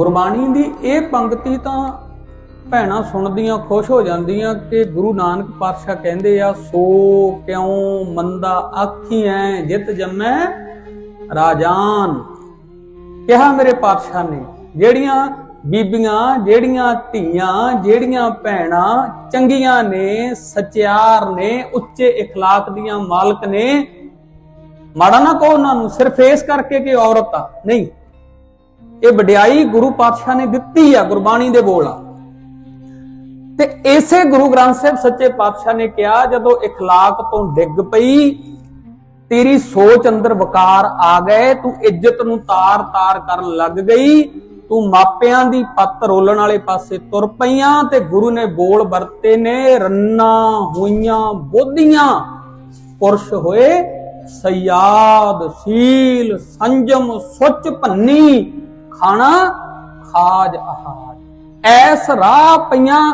ਗੁਰਬਾਣੀ ਦੀ ਇਹ ਪੰਕਤੀ ਤਾਂ ਭੈਣਾਂ ਸੁਣਦੀਆਂ ਖੁਸ਼ ਹੋ ਜਾਂਦੀਆਂ ਕਿ ਗੁਰੂ ਨਾਨਕ ਪਾਤਸ਼ਾਹ ਕਹਿੰਦੇ ਆ ਸੋ ਕਿਉ ਮੰਦਾ ਆਖੀ ਐ ਜਿਤ ਜੰਮੈ ਰਾਜਾਨ ਕਿਹਾ ਮੇਰੇ ਪਾਤਸ਼ਾਹ ਨੇ ਜਿਹੜੀਆਂ ਬੀਬੀਆਂ ਜਿਹੜੀਆਂ ਧੀਆਂ ਜਿਹੜੀਆਂ ਭੈਣਾਂ ਚੰਗੀਆਂ ਨੇ ਸਚਿਆਰ ਨੇ ਉੱਚੇ اخلاق ਦੀਆਂ ਮਾਲਕ ਨੇ ਮਾੜਾ ਨਾ ਕਹੋ ਉਹਨਾਂ ਨੂੰ ਸਿਰਫ ਇਸ ਕਰਕੇ ਕਿ ਔਰਤ ਆ ਨਹੀਂ ਇਹ ਵਡਿਆਈ ਗੁਰੂ ਪਾਤਸ਼ਾਹ ਨੇ ਦਿੱਤੀ ਆ ਗੁਰਬਾਣੀ ਦੇ ਬੋਲ ਆ ਤੇ ਇਸੇ ਗੁਰੂ ਗ੍ਰੰਥ ਸਾਹਿਬ ਸੱਚੇ ਪਾਤਸ਼ਾਹ ਨੇ ਕਿਹਾ ਜਦੋਂ اخلاق ਤੋਂ ਡਿੱਗ ਪਈ ਤੇਰੀ ਸੋਚ ਅੰਦਰ ਵਕਾਰ ਆ ਗਏ ਤੂੰ ਇੱਜ਼ਤ ਨੂੰ ਤਾਰ-ਤਾਰ ਕਰਨ ਲੱਗ ਗਈ ਤੂੰ ਮਾਪਿਆਂ ਦੀ ਪੱਤ ਰੋਲਣ ਵਾਲੇ ਪਾਸੇ ਤੁਰ ਪਈਆਂ ਤੇ ਗੁਰੂ ਨੇ ਬੋਲ ਵਰਤੇ ਨੇ ਰੰਨਾ ਹੋਈਆਂ ਬੋਧੀਆਂ ਪੁਰਸ਼ ਹੋਏ ਸਯਾਦ ਸੀਲ ਸੰਜਮ ਸੁੱਚ ਭੰਨੀ ਖਾਣਾ ਖਾਜ ਆਹਾਰ। ਐਸ ਰਾਹ ਪਈਆਂ,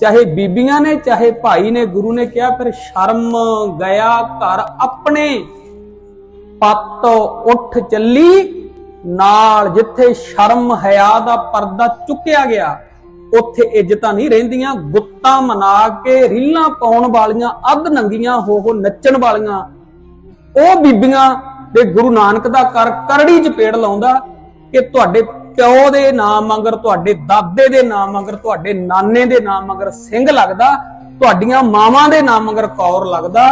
ਚਾਹੇ ਬੀਬੀਆਂ ਨੇ, ਚਾਹੇ ਭਾਈ ਨੇ, ਗੁਰੂ ਨੇ ਕਿਹਾ, ਫਿਰ ਸ਼ਰਮ ਗਿਆ ਘਰ ਆਪਣੇ। ਪੱਤ ਉੱਠ ਚੱਲੀ, ਨਾਲ ਜਿੱਥੇ ਸ਼ਰਮ ਹਿਆ ਦਾ ਪਰਦਾ ਚੁੱਕਿਆ ਗਿਆ। ਉੱਥੇ ਇੱਜ਼ਤਾਂ ਨਹੀਂ ਰਹਿੰਦੀਆਂ, ਗੁੱਤਾਂ ਮਨਾ ਕੇ ਰੀਲਾਂ ਪਾਉਣ ਵਾਲੀਆਂ, ਅੱਧ ਨੰਗੀਆਂ, ਹੋ ਹੋ ਨੱਚਣ ਵਾਲੀਆਂ। ਉਹ ਬੀਬੀਆਂ ਤੇ ਗੁਰੂ ਨਾਨਕ ਦਾ ਕਰ ਕਰੜੀ ਚਪੇੜ ਲਾਉਂਦਾ ਕਿ ਤੁਹਾਡੇ ਪਿਓ ਦੇ ਨਾਮ ਮਗਰ ਤੁਹਾਡੇ ਦਾਦੇ ਦੇ ਨਾਮ ਮਗਰ ਤੁਹਾਡੇ ਨਾਨੇ ਦੇ ਨਾਮ ਮਗਰ ਸਿੰਘ ਲੱਗਦਾ, ਤੁਹਾਡੀਆਂ ਮਾਵਾਂ ਦੇ ਨਾਮ ਮਗਰ ਕੌਰ ਲੱਗਦਾ,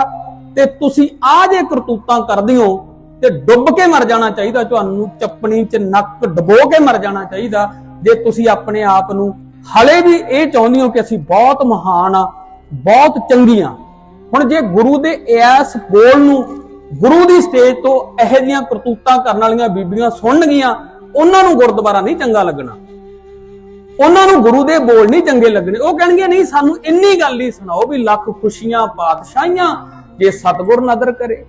ਤੇ ਤੁਸੀਂ ਆ ਜੇ ਕਰਤੂਤਾਂ ਕਰਦੇ ਹੋ, ਤੇ ਡੁੱਬ ਕੇ ਮਰ ਜਾਣਾ ਚਾਹੀਦਾ, ਤੁਹਾਨੂੰ ਚੱਪਣੀ 'ਚ ਨੱਕ ਡਬੋ ਕੇ ਮਰ ਜਾਣਾ ਚਾਹੀਦਾ, ਜੇ ਤੁਸੀਂ ਆਪਣੇ ਆਪ ਨੂੰ ਹਲੇ ਵੀ ਇਹ ਚਾਹੁੰਦੇ ਹੋ ਕਿ ਅਸੀਂ ਬਹੁਤ ਮਹਾਨ ਆ, ਬਹੁਤ ਚੰਗੀਆਂ ਹੁਣ ਜੇ ਗੁਰੂ ਦੇ ਇਸ ਬੋਲ ਨੂੰ ਗੁਰੂ ਦੀ ਸਟੇਜ ਤੋਂ ਇਹੋ ਜਿਹੀਆਂ ਕਰਤੂਤਾਂ ਕਰਨ ਵਾਲੀਆਂ ਬੀਬੀਆਂ ਸੁਣਨਗੀਆਂ ਉਹਨਾਂ ਨੂੰ ਗੁਰਦੁਆਰਾ ਨਹੀਂ ਚੰਗਾ ਲੱਗਣਾ ਉਹਨਾਂ ਨੂੰ ਗੁਰੂ ਦੇ ਬੋਲ ਨਹੀਂ ਚੰਗੇ ਲੱਗਣੇ ਉਹ ਕਹਿਣਗੇ ਨਹੀਂ ਸਾਨੂੰ ਇੰਨੀ ਗੱਲ ਹੀ ਸੁਣਾਓ ਵੀ ਲੱਖ ਖੁਸ਼ੀਆਂ ਪਾਤਸ਼ਾਹੀਆਂ ਜੇ ਸਤਿਗੁਰ ਨਦਰ ਕਰੇ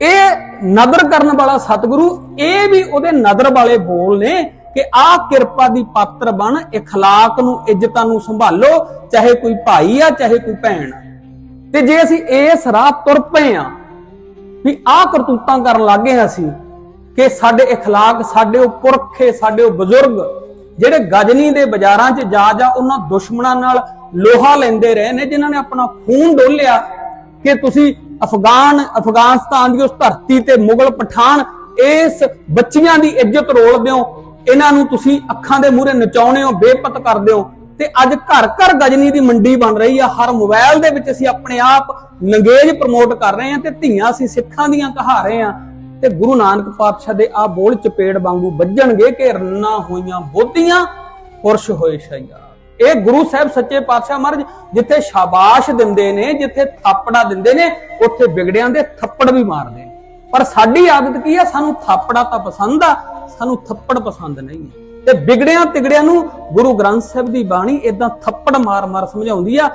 ਇਹ ਨਦਰ ਕਰਨ ਵਾਲਾ ਸਤਿਗੁਰੂ ਇਹ ਵੀ ਉਹਦੇ ਨਦਰ ਵਾਲੇ ਬੋਲ ਨੇ ਕਿ ਆਹ ਕਿਰਪਾ ਦੀ ਪਾਤਰ ਬਣ اخلاق ਨੂੰ ਇੱਜ਼ਤਾਂ ਨੂੰ ਸੰਭਾਲੋ ਚਾਹੇ ਕੋਈ ਭਾਈ ਆ ਚਾਹੇ ਕੋਈ ਭੈਣ ਆ ਤੇ ਜੇ ਅਸੀਂ ਇਸ ਰਾਹ ਤੁਰ ਪਏ ਆ ਵੀ ਆਹ ਕਰਤੂਤਾਂ ਕਰਨ ਲੱਗੇ ਹਾਂ ਅਸੀਂ ਕਿ ਸਾਡੇ اخلاق ਸਾਡੇ ਉਹ ਪੁਰਖੇ ਸਾਡੇ ਉਹ ਬਜ਼ੁਰਗ ਜਿਹੜੇ ਗਜਨੀ ਦੇ ਬਾਜ਼ਾਰਾਂ 'ਚ ਜਾ ਜਾ ਉਹਨਾਂ ਦੁਸ਼ਮਣਾਂ ਨਾਲ ਲੋਹਾ ਲੈਂਦੇ ਰਹੇ ਨੇ ਜਿਨ੍ਹਾਂ ਨੇ ਆਪਣਾ ਖੂਨ ਡੋਲਿਆ ਕਿ ਤੁਸੀਂ ਅਫਗਾਨ ਅਫਗਾਨਿਸਤਾਨ ਦੀ ਉਸ ਧਰਤੀ ਤੇ ਮੁਗਲ ਪਠਾਨ ਇਸ ਬੱਚੀਆਂ ਦੀ ਇੱਜ਼ਤ ਰੋਲਦੇ ਹੋ ਇਹਨਾਂ ਨੂੰ ਤੁਸੀਂ ਅੱਖਾਂ ਦੇ ਮੂਹਰੇ ਨਚਾਉਣੇ ਹੋ ਬੇਪਤ ਕਰਦੇ ਹੋ ਤੇ ਅੱਜ ਘਰ ਘਰ ਗਜਨੀ ਦੀ ਮੰਡੀ ਬਣ ਰਹੀ ਆ ਹਰ ਮੋਬਾਈਲ ਦੇ ਵਿੱਚ ਅਸੀਂ ਆਪਣੇ ਆਪ ਨੰਗੇਜ ਪ੍ਰਮੋਟ ਕਰ ਰਹੇ ਹਾਂ ਤੇ ਧੀਆਂ ਅਸੀਂ ਸਿੱਖਾਂ ਦੀਆਂ ਕਹਾ ਰਹੇ ਹਾਂ ਤੇ ਗੁਰੂ ਨਾਨਕ ਪਾਤਸ਼ਾਹ ਦੇ ਆ ਬੋਲ ਚਪੇੜ ਵਾਂਗੂ ਵੱਜਣਗੇ ਕਿ ਰੰਨਾ ਹੋਈਆਂ ਬੋਧੀਆਂ ਪੁਰਸ਼ ਹੋਏ ਸ਼ਈਆ। ਇਹ ਗੁਰੂ ਸਾਹਿਬ ਸੱਚੇ ਪਾਤਸ਼ਾਹ ਮਹਾਰਾਜ, ਜਿੱਥੇ ਸ਼ਾਬਾਸ਼ ਦਿੰਦੇ ਨੇ, ਜਿੱਥੇ ਥਾਪੜਾ ਦਿੰਦੇ ਨੇ, ਉੱਥੇ ਵਿਗੜਿਆਂ ਦੇ ਥੱਪੜ ਵੀ ਮਾਰਦੇ ਨੇ। ਪਰ ਸਾਡੀ ਆਦਤ ਕੀ ਆ? ਸਾਨੂੰ ਥਾਪੜਾ ਤਾਂ ਪਸੰਦ ਆ, ਸਾਨੂੰ ਥੱਪੜ ਪਸੰਦ ਨਹੀਂ ਹੈ ਤੇ ਵਿਗੜਿਆਂ ਤਿਗੜਿਆਂ ਨੂੰ ਗੁਰੂ ਗ੍ਰੰਥ ਸਾਹਿਬ ਦੀ ਬਾਣੀ ਇਦਾਂ ਥੱਪੜ ਮਾਰ-ਮਾਰ ਸਮਝਾਉਂਦੀ ਆ